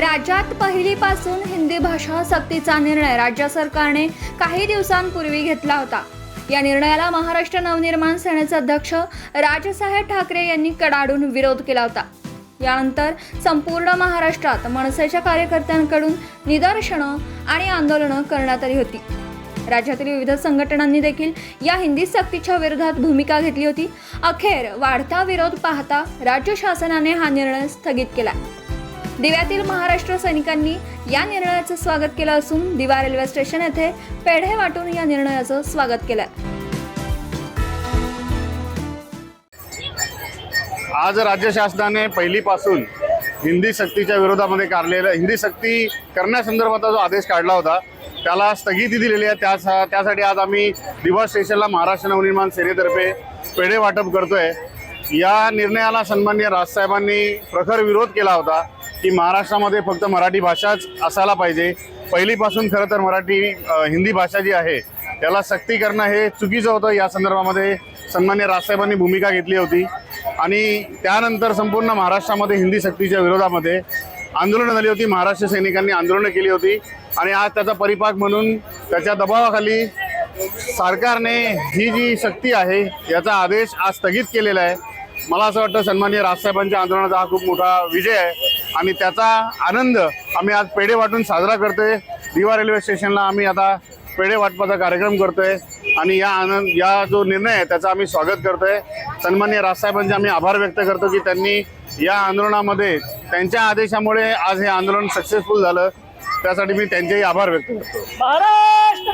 राज्यात पहिलीपासून हिंदी भाषा सक्तीचा निर्णय राज्य सरकारने काही दिवसांपूर्वी घेतला होता. या निर्णयाला महाराष्ट्र नवनिर्माण सेनेचे अध्यक्ष राजसाहेब ठाकरे यांनी कडाडून विरोध केला होता. यानंतर संपूर्ण महाराष्ट्रात मनसेच्या कार्यकर्त्यांकडून निदर्शनं आणि आंदोलनं करण्यात आली होती. राज्यातील विविध संघटनांनी देखील या हिंदी सक्तीच्या विरोधात भूमिका घेतली होती. अखेर वाढता विरोध पाहता राज्य शासनाने हा निर्णय स्थगित केला दिव्यातील महाराष्ट्र सैनिकांनी या निर्णयाचं स्वागत केलं असून दिवा रेल्वे स्टेशन येथे पेढे वाटून या निर्णयाचं स्वागत केलं. आज राज्य शासनाने पहिलीपासून हिंदी सक्तीच्या विरोधामध्ये काढलेला हिंदी सक्ती करण्यासंदर्भातचा जो आदेश काढला होता त्याला स्थगिती दिलेली आहे. त्यास त्यासाठी आज आम्ही दिवा स्टेशनला महाराष्ट्र नवनिर्माण सेनेतर्फे पेढे वाटप करतोय. या निर्णयाला सन्मान्य राजसाहेबांनी प्रखर विरोध केला होता. की महाराष्ट्रामध्ये फक्त मराठी भाषाच असायला पाहिजे. पहिलीपासून खरं तर मराठी हिंदी भाषा जी आहे त्याला सक्ती करणं हे चुकीचं होतं. या संदर्भामध्ये सन्मान्य राजसाहेबांनी भूमिका घेतली होती. आणि त्यानंतर संपूर्ण महाराष्ट्रामध्ये हिंदी सक्तीच्या विरोधामध्ये आंदोलनं झाली होती. महाराष्ट्र सैनिकांनी आंदोलनं केली होती. आणि आज त्याचा परिपाक म्हणून त्याच्या दबावाखाली सरकारने ही जी शक्ती आहे याचा आदेश आज स्थगित केलेला आहे. मला असं वाटतं सन्मान्य राजसाहेबांच्या आंदोलनाचा हा खूप मोठा विजय आहे. आणि त्याचा आनंद आम्ही आज पेढे वाटून साजरा करतोय. दिवा रेल्वे स्टेशनला आम्ही आता पेढे वाटपाचा कार्यक्रम करतोय. आणि या आनंद या जो निर्णय आहे त्याचं आम्ही स्वागत करतोय. सन्मान्य राजसाहेबांचे आम्ही आभार व्यक्त करतो की त्यांनी या आंदोलनामध्ये त्यांच्या आदेशामुळे आज हे आंदोलन सक्सेसफुल झालं. त्यासाठी मी त्यांचेही आभार व्यक्त करतो. महाराष्ट्र